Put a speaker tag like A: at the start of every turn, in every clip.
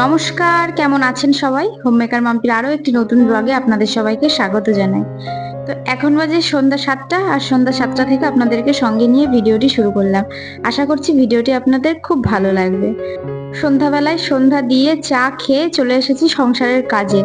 A: নমস্কার কেমন আছেন সবাই? হোম মেকার মাম্পির আরও একটি নতুন ব্লগে আপনাদের সবাইকে স্বাগত জানাই। তো এখন বাজে সন্ধ্যা সাতটা আর সন্ধ্যা সাতটা থেকে আপনাদেরকে সঙ্গে নিয়ে ভিডিওটি শুরু করলাম। আশা করছি ভিডিওটি আপনাদের খুব ভালো লাগবে। সন্ধ্যাবেলায় সন্ধ্যা দিয়ে চা খেয়ে চলে এসেছি সংসারের কাজে।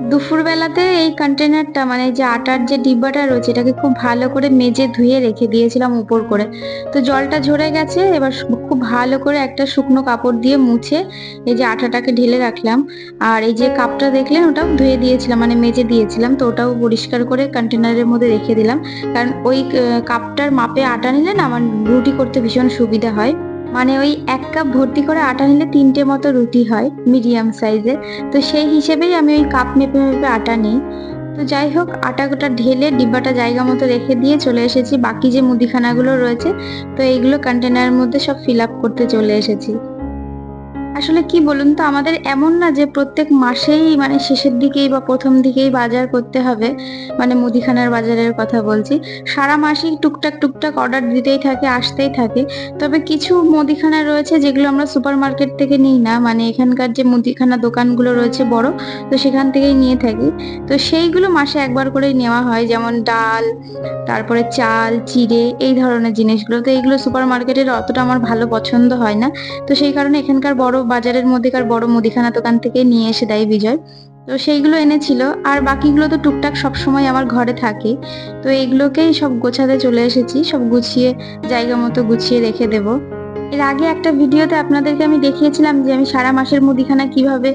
A: দুপুরবেলাতে এই কন্টেনারটা মানে যে আটার যে ডিব্বাটা রয়েছে, এটাকে খুব ভালো করে মেজে ধুয়ে রেখে দিয়েছিলাম উপর করে। তো জলটা ঝরে গেছে, এবার খুব ভালো করে একটা শুকনো কাপড় দিয়ে মুছে এই যে আটাটাকে ঢেলে রাখলাম। আর এই যে কাপটা দেখলেন, ওটাও ধুয়ে দিয়েছিলাম মানে মেজে দিয়েছিলাম, তো ওটাও পরিষ্কার করে কন্টেনারের মধ্যে রেখে দিলাম। কারণ ওই কাপটার মাপে আটা নিলে না আমার রুটি করতে ভীষণ সুবিধা হয়। মানে ওই এক কাপ ভর্তি করে আটা নিলে তিনটে মতো রুটি হয় মিডিয়াম সাইজে তো সেই হিসেবেই আমি ওই কাপ মেপে মেপে আটা নিই। তো যাই হোক আটাটা ঢেলে ডিব্বাটা জায়গা মতো রেখে দিয়ে চলে এসেছি। বাকি যে মুদিখানাগুলো রয়েছে, তো এইগুলো কন্টেনারের মধ্যে সব ফিল আপ করতে চলে এসেছি। আসলে কি বলুন তো, আমাদের এমন না যে প্রত্যেক মাসেই মানে শেষের দিকেই বা প্রথম দিকেই বাজার করতে হবে মানে মুদিখানার বাজারের কথা বলছি। সারা মাসেই টুকটাক টুকটাক অর্ডার দিতেই থাকে, আসতেই থাকে। তবে কিছু মুদিখানা রয়েছে যেগুলো আমরা সুপার মার্কেট থেকে নিই না মানে এখানকার যে মুদিখানা দোকানগুলো রয়েছে বড়, তো সেখান থেকেই নিয়ে থাকি। তো সেইগুলো মাসে একবার করেই নেওয়া হয়, যেমন ডাল, তারপরে চাল, চিড়ে, এই ধরনের জিনিসগুলো। তো এইগুলো সুপার মার্কেটের অতটা আমার ভালো পছন্দ হয় না। তো সেই কারণে এখানকার বড় বাজারের মধ্যেকার বড় মুদিখানা দোকান থেকে নিয়ে এসে দেয় বিজয়। তো সেইগুলো এনেছিল। আর বাকিগুলো তো টুকটাক সব সময় আমার ঘরে থাকে। তো এইগুলোকেই সব গোছাতে চলে এসেছি। সব গুছিয়ে, জায়গা মতো গুছিয়ে রেখে দেব। এর আগে একটা ভিডিওতে আপনাদেরকে আমি দেখিয়েছিলাম যে আমি সারা মাসের মুদিখানা কীভাবে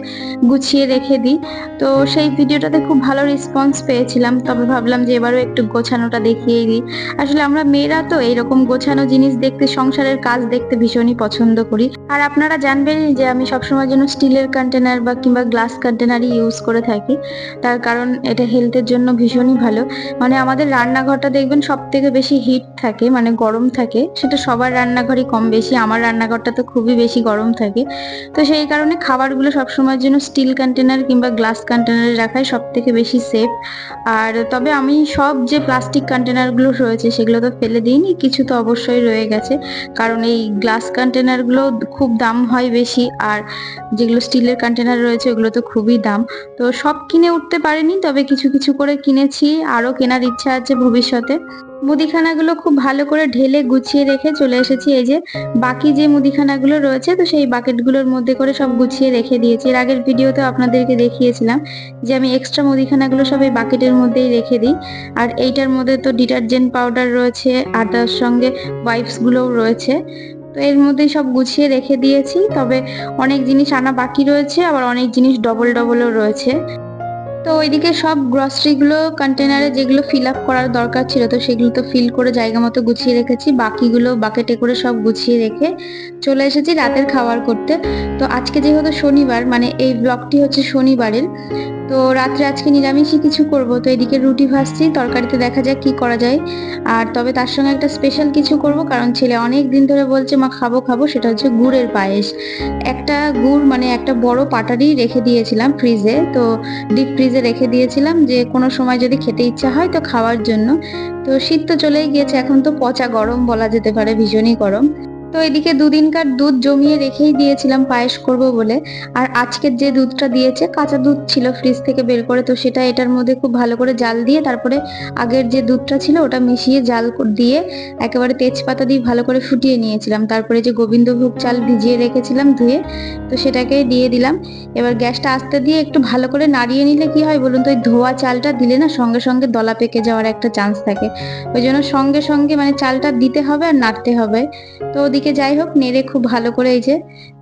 A: গুছিয়ে রেখে দিই। তো সেই ভিডিওটাতে খুব ভালো রেসপন্স পেয়েছিলাম। তবে ভাবলাম যে এবারও একটু গোছানোটা দেখিয়েই দিই। আসলে আমরা মেয়েরা তো এইরকম গোছানো জিনিস দেখতে, সংসারের কাজ দেখতে ভীষণই পছন্দ করি। আর আপনারা জানবেনই যে আমি সবসময় যেন স্টিলের কন্টেনার বা কিংবা গ্লাস কন্টেনারই ইউজ করে থাকি। তার কারণ এটা হেলথের জন্য ভীষণই ভালো। মানে আমাদের রান্নাঘরটা দেখবেন সব থেকে বেশি হিট থাকে মানে গরম থাকে। সেটা সবার রান্নাঘরই কম বেশি। আমার রান্নাঘরটা তো খুবই বেশি গরম থাকে। তো সেই কারণে খাবারগুলো সবসময়ের জন্য স্টিল কন্টেনার কিংবা গ্লাস কন্টেনারে রাখাই সব থেকে বেশি সেফ আর তবে আমি সব যে প্লাস্টিক কন্টেনারগুলো রয়েছে সেগুলো তো ফেলে দিইনি, কিছু তো অবশ্যই রয়ে গেছে। কারণ এই গ্লাস কন্টেনারগুলো খুব দাম হয় বেশি আর যেগুলো স্টিলের কন্টেনার রয়েছে ওগুলো তো খুবই দাম। তো সব কিনে উঠতে পারিনি, তবে কিছু কিছু করে কিনেছি, আরও কেনার ইচ্ছা আছে ভবিষ্যতে। মুদিখানাগুলো খুব ভালো করে ঢেলে গুছিয়ে রেখে চলে এসেছি। এই যে বাকি যে মুদিখানাগুলো রয়েছে, তো সেই বাকেটগুলোর মধ্যে করে সব গুছিয়ে রেখে দিয়েছি। এর আগের ভিডিওতে আপনাদেরকে দেখিয়েছিলাম যে আমি এক্সট্রা মুদিখানাগুলো সব এই বাকেটের মধ্যেই রেখে দিই। আর এইটার মধ্যে তো ডিটারজেন্ট পাউডার রয়েছে আর তার সঙ্গে ওয়াইপসগুলোও রয়েছে। তো এর মধ্যেই সব গুছিয়ে রেখে দিয়েছি। তবে অনেক জিনিস আনা বাকি রয়েছে, আবার অনেক জিনিস ডবল ডবলও রয়েছে। তো ওইদিকে সব গ্রসারিগুলো কন্টেনারে যেগুলো ফিল আপ করার দরকার ছিল, তো সেগুলো তো ফিল করে জায়গা মতো গুছিয়ে রেখেছি। বাকিগুলো বাকেটে করে সব গুছিয়ে রেখে চলে এসেছি রাতের খাবার করতে। তো আজকে যেহেতু শনিবার মানে এই ব্লগটি হচ্ছে শনিবারের, তো রাত্রে আজকে নিরামিষই কিছু করব। তো এদিকে রুটি ভাজছি, তরকারিতে দেখা যাক কি করা যায়। আর তবে তার সঙ্গে একটা স্পেশাল কিছু করব, কারণ ছেলে অনেক দিন ধরে বলছে, মা, খাব খাব। সেটা হচ্ছে গুড়ের পায়েস। একটা গুড় মানে একটা বড় পাটারি রেখে দিয়েছিলাম ফ্রিজে তো ডিপ ফ্রিজে রেখে দিয়েছিলাম যে কোনো সময় যদি খেতে ইচ্ছা হয় তো খাওয়ার জন্য। তো শীত তো চলেই গিয়েছে, এখন তো পচা গরম বলা যেতে পারে, ভীষণই গরম। তো এদিকে দুদিনকার দুধ জমিয়ে রেখেই দিয়েছিলাম পায়েস করব বলে। আর আজকের যে দুধটা দিয়েছে, কাঁচা দুধ ছিল ফ্রিজ থেকে বের করে, তো সেটা এটার মধ্যে খুব ভালো করে জাল দিয়ে তারপরে আগের যে দুধটা ছিল, ওটা মিশিয়ে জাল দিয়ে একেবারে তেজপাতা দিয়ে ভালো করে ফুটিয়ে নিয়েছিলাম। তারপরে যে গোবিন্দভোগ চাল ভিজিয়ে রেখেছিলাম ধুয়ে, তো সেটাকে দিয়ে দিলাম। এবার গ্যাসটা আস্তে দিয়ে একটু ভালো করে নাড়িয়ে নিলে কি হয় বলুন তো, ওই ধোয়া চালটা দিলে না সঙ্গে সঙ্গে দলা পেকে যাওয়ার একটা চান্স থাকে। ওই জন্য সঙ্গে সঙ্গে মানে চালটা দিতে হবে আর নাড়তে হবে। তো ওদিকে যাই হোক নেড়ে খুব ভালো করে এই যে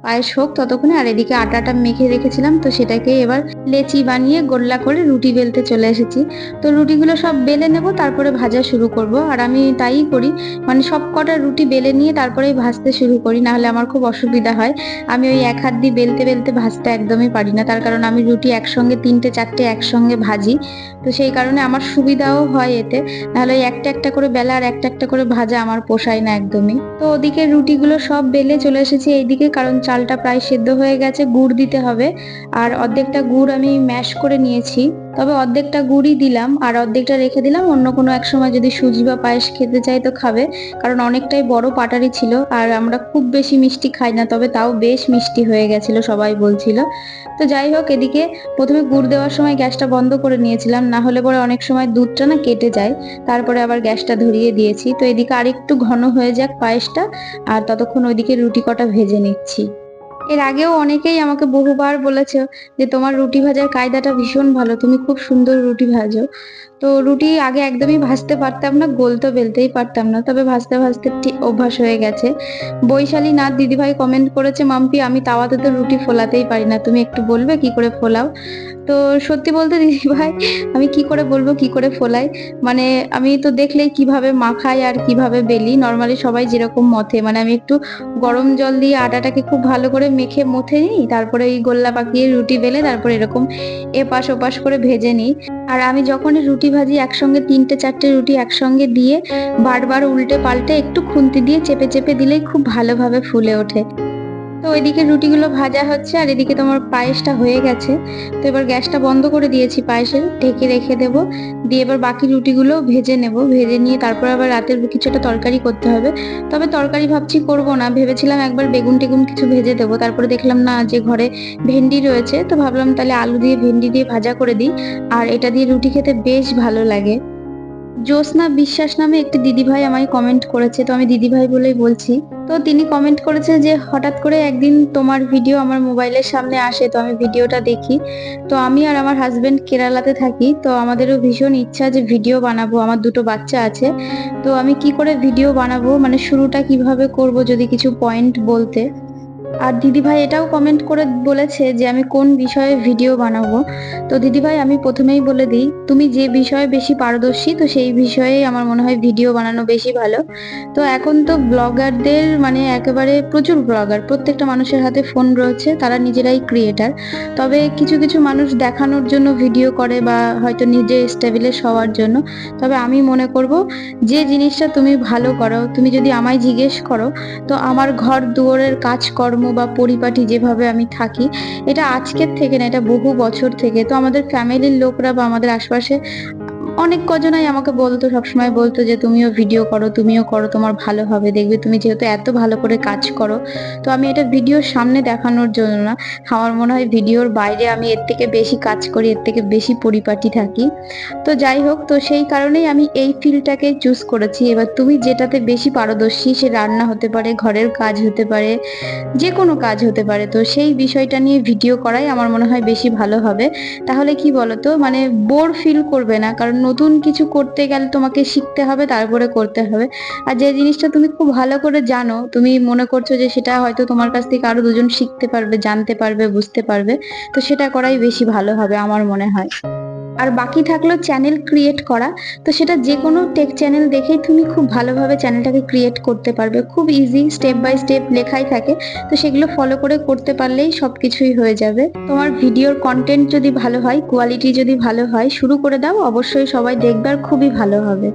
A: পায়েস হোক ততক্ষণে, আর এদিকে আটাটা মেখে রেখেছিলাম, তো সেটাকে এবার লেচি বানিয়ে গোল্লা করে রুটি বেলতে চলে এসেছি। তো রুটিগুলো সব বেলে নেব, তারপরে ভাজা শুরু করব। আর আমি তাই করি মানে সব কটা রুটি বেলে নিয়ে তারপরেই ভাজতে শুরু করি না হলে আমার খুব অসুবিধা হয়। আমি ওই এক হাত দিয়ে বেলতে বেলতে ভাজতে একদমই পারি না, তার কারণ আমি রুটি একসঙ্গে, তিনটে চারটে একসঙ্গে ভাজি। তো সেই কারণে আমার সুবিধাও হয় এতে, নাহলে ওই একটা একটা করে বেলা আর একটা একটা করে ভাজা আমার পোষায় না একদমই। তো ওদিকে রুটিগুলো সব বেলে চলে এসেছি এইদিকে, কারণ চালটা প্রায় সেদ্ধ হয়ে গেছে, গুড় দিতে হবে। আর অর্ধেকটা গুড় আমি ম্যাশ করে নিয়েছি। তবে অর্ধেকটা গুড়ই দিলাম আর অর্ধেকটা রেখে দিলাম। অন্য কোনো এক সময় যদি সুজি বা পায়েস খেতে চাই তো খাবে, কারণ অনেকটাই বড় পাটারি ছিল আর আমরা খুব বেশি মিষ্টি খাই না, তবে তাও বেশ মিষ্টি হয়ে গেছিল, সবাই বলছিল। তো যাই হোক, এদিকে প্রথমে গুড় দেওয়ার সময় গ্যাসটা বন্ধ করে নিয়েছিলাম, না হলে পরে অনেক সময় দুধটা না কেটে যায়। তারপরে আবার গ্যাসটা ধরিয়ে দিয়েছি। তো এদিকে আরেকটু ঘন হয়ে যাক পায়েসটা, আর ততক্ষণ ওইদিকে রুটি কটা ভেজে নিচ্ছি। এর আগেও অনেকেই আমাকে বহুবার বলেছে যে তোমার রুটি ভাজার কায়দাটা ভীষণ ভালো, তুমি খুব সুন্দর রুটি ভাজো। তো রুটি আগে একদমই ভাজতে পারতাম না, গোল তো বেলতেই পারতাম না, তবে ভাজতে ভাজতে ঠিক অভ্যাস হয়ে গেছে। বৈশালী নাথ দিদিভাই কমেন্ট করেছে, মাম্পি, আমি তাওয়াতে তো রুটি ফোলাতেই পারি না, তুমি একটু বলবে কি করে ফোলাও? তো সত্যি বলতে দিদিভাই, আমি কি করে বলব, কি করে ফোলাই? মানে আমি তো দেখলেই কীভাবে মাখাই আর কীভাবে বেলি, নর্মালি সবাই যেরকম মথে মানে আমি একটু গরম জল দিয়ে আটাটাকে খুব ভালো করে মেখে মুথে নিই, তারপরে ওই গোল্লা পাকিয়ে রুটি বেলে তারপরে এরকম এপাশ ওপাশ করে ভেজে নিই। আর আমি যখন রুটি ভাজি একসঙ্গে, তিনটে চারটে রুটি একসঙ্গে দিয়ে বারবার উল্টে পাল্টে একটু খুন্তি দিয়ে চেপে চেপে দিলেই খুব ভালোভাবে ফুলে ওঠে। তো ওইদিকে রুটিগুলো ভাজা হচ্ছে আর এদিকে তোমার পায়েসটা হয়ে গেছে। তো এবার গ্যাসটা বন্ধ করে দিয়েছি পায়েসের ঢেকে রেখে দেব। দিয়ে এবার বাকি রুটিগুলো ভেজে নেব। ভেজে নিয়ে তারপর আবার রাতের কিছু একটা তরকারি করতে হবে। তবে তরকারি ভাবছি করব না। ভেবেছিলাম একবার বেগুন টেগুন কিছু ভেজে দেবো। তারপরে দেখলাম না, যে ঘরে ভেন্ডি রয়েছে। তো ভাবলাম তাহলে আলু দিয়ে ভেন্ডি দিয়ে ভাজা করে দিই। আর এটা দিয়ে রুটি খেতে বেশ ভালো লাগে। জ্যোৎস্না বিশ্বাস নামে একটি দিদিভাই আমায় কমেন্ট করেছে। তো আমি দিদিভাই বলেই বলছি তো তিনি কমেন্ট করেছেন যে, হঠাৎ করে একদিন তোমার ভিডিও আমার মোবাইলের সামনে আসে, তো আমি ভিডিওটা দেখি। তো আমি আর আমার হাজবেন্ড কেরালাতে থাকি, তো আমাদেরও ভীষণ ইচ্ছা যে ভিডিও বানাবো, আমার দুটো বাচ্চা আছে। তো আমি কি করে ভিডিও বানাবো? মানে শুরুটা কীভাবে করব যদি কিছু পয়েন্ট বলতে? আর দিদিভাই এটাও কমেন্ট করে বলেছে যে আমি কোন বিষয়ে ভিডিও বানাবো। তো দিদিভাই আমি প্রথমেই বলে দিই, তুমি যে বিষয়ে বেশি পারদর্শী, তো সেই বিষয়ে আমার মনে হয় ভিডিও বানানো বেশি ভালো। তো এখন তো ব্লগারদের মানে একেবারে প্রচুর ব্লগার প্রত্যেকটা মানুষের হাতে ফোন রয়েছে, তারা নিজেরাই ক্রিয়েটার তবে কিছু কিছু মানুষ দেখানোর জন্য ভিডিও করে বা হয়তো নিজে স্টেবিলিশ হওয়ার জন্য। তবে আমি মনে করব, যে জিনিসটা তুমি ভালো করো, তুমি যদি আমায় জিজ্ঞেস করো, তো আমার ঘর দুয়ারের কাজকর্ম বা পরিপাটি যেভাবে আমি থাকি, এটা আজকের থেকে না, এটা বহু বছর থেকে। তো আমাদের ফ্যামিলির লোকরা বা আমাদের আশপাশে অনেক কজনাই আমাকে বলতো, সবসময় বলতো যে তুমিও ভিডিও করো, তুমিও করো, তোমার ভালো হবে। দেখবে তুমি যেহেতু এত ভালো করে কাজ করো, তো আমি এটা ভিডিওর সামনে দেখানোর জন্য না, আমার মনে হয় ভিডিওর বাইরে আমি এর থেকে বেশি কাজ করি, এর থেকে বেশি পরিপাটি থাকি। তো যাই হোক, তো সেই কারণেই আমি এই ফিল্ডটাকে চুজ করেছি। এবার তুমি যেটাতে বেশি পারদর্শী, সে রান্না হতে পারে, ঘরের কাজ হতে পারে যে কোনো কাজ হতে পারে, তো সেই বিষয়টা নিয়ে ভিডিও করাই আমার মনে হয় বেশি ভালো হবে। তাহলে কি বলতো? মানে বোর ফিল করবে না, কারণ নতুন কিছু করতে গেলে তোমাকে শিখতে হবে, তারপরে করতে হবে। আর যে জিনিসটা তুমি খুব ভালো করে জানো, তুমি মনে করছ যে সেটা হয়তো তোমার কাছ থেকে আরও দুজন শিখতে পারবে, জানতে পারবে, বুঝতে পারবে, তো সেটা করাই বেশি ভালো হবে আমার মনে হয়। আর বাকি থাকল চ্যানেল ক্রিয়েট করা। তো সেটা যে কোনো টেক চ্যানেল দেখেই তুমি খুব ভালোভাবে চ্যানেলটাকে ক্রিয়েট করতে পারবে। খুব ইজি স্টেপ বাই স্টেপ লেখাই থাকে। তো সেগুলো ফলো করে করতে পারলেই সব কিছুই হয়ে যাবে। তোমার ভিডিওর কন্টেন্ট যদি ভালো হয় কোয়ালিটি যদি ভালো হয়, শুরু করে দাও। অবশ্যই সবাই দেখবে খুবই ভালো হবে।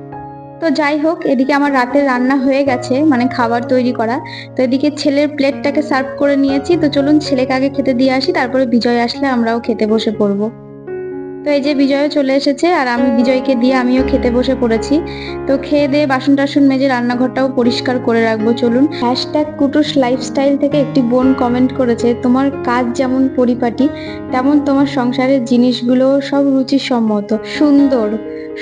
A: তো যাই হোক, এদিকে আমার রাতের রান্না হয়ে গেছে মানে খাবার তৈরি করা। তো এদিকে ছেলের প্লেটটাকে সার্ভ করে নিয়েছি। তো চলুন ছেলেকে আগে খেতে দিয়ে আসি, তারপরে বিজয় আসলে আমরাও খেতে বসে পড়ব। তো এই যে বিজয় চলে এসেছে আর আমি বিজয়কে দিয়ে আমিও খেতে বসে পড়েছি। তো খেয়ে দিয়ে বাসন টাসন মেজে রান্নাঘরটাও পরিষ্কার করে রাখব, চলুন। হ্যাশট্যাগ কুটুস লাইফস্টাইল থেকে একটি বোন কমেন্ট করেছে, তোমার কাজ যেমন পরিপাটি, তেমন তোমার সংসারের জিনিসগুলো সব রুচিসম্মত। সুন্দর।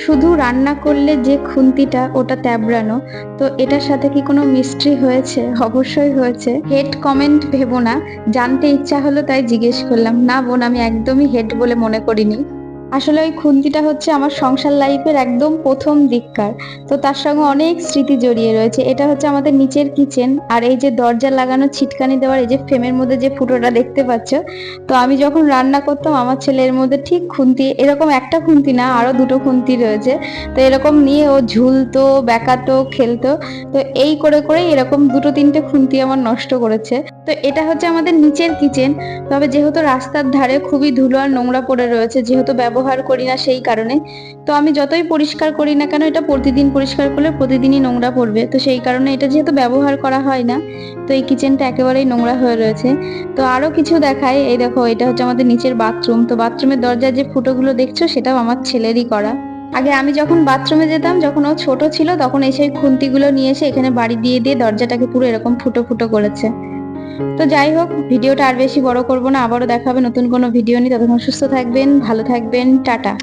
A: শুধু রান্না করলে যে খুন্তিটা, ওটা ত্যাবড়ানো, তো এটার সাথে কি কোনো মিস্ট্রি হয়েছে? অবশ্যই হয়েছে। হেড কমেন্ট ভেবো না। জানতে ইচ্ছা হলো তাই জিজ্ঞেস করলাম, না বোন, আমি একদমই হেড বলে মনে করিনি। আসলে ওই খুন্তিটা হচ্ছে আমার সংসার লাইফের একদম প্রথম দিককার। তো তার সঙ্গে অনেক স্মৃতি জড়িয়ে রয়েছে। এটা হচ্ছে আমাদের নিচের কিচেন আর এই যে দরজা লাগানো ছিটকানি দেওয়ার এই যে ফ্রেমের মধ্যে যে ফুটোটা দেখতে পাচ্ছ, তো আমি যখন রান্না করতাম আমার ছেলের মধ্যে ঠিক খুন্তি, এরকম একটা খুন্তি না আরও দুটো খুন্তি রয়েছে। তো এরকম নিয়ে ও ঝুলতো, বেকাতো, খেলতো। তো এই করে করে এরকম দুটো তিনটে খুন্তি আমার নষ্ট করেছে। তো এটা হচ্ছে আমাদের নিচের কিচেন তবে যেহেতু রাস্তার ধারে খুবই ধুলো আর নোংরা পড়ে রয়েছে, যেহেতু ব্যবহার ব্যবহার করি না সেই কারণে। তো আমি যতই পরিষ্কার করি না কেন, এটা প্রতিদিন পরিষ্কার করলে প্রতিদিনই নোংরা পড়বে। তো সেই কারণে এটা যেহেতু ব্যবহার করা হয় না, তো এই কিচেনটা একেবারেই নোংরা হয়ে রয়েছে। তো আরও কিছু দেখায়, এই দেখো, এটা হচ্ছে আমাদের নিচের বাথরুম তো বাথরুমের দরজার যে ফুটোগুলো দেখছ, সেটাও আমার ছেলেরই করা। আগে আমি যখন বাথরুমে যেতাম, যখন ও ছোট ছিল, তখন এসে খুন্তিগুলো নিয়ে এসে এখানে বাড়ি দিয়ে দিয়ে দরজাটাকে পুরো এরকম ফুটো ফুটো করেছে। তো যাই হোক, ভিডিওটা আর বেশি বড় করব না। আবারও দেখা হবে নতুন কোনো ভিডিও নিয়ে। ততক্ষণ সুস্থ থাকবেন, ভালো থাকবেন, টাটা।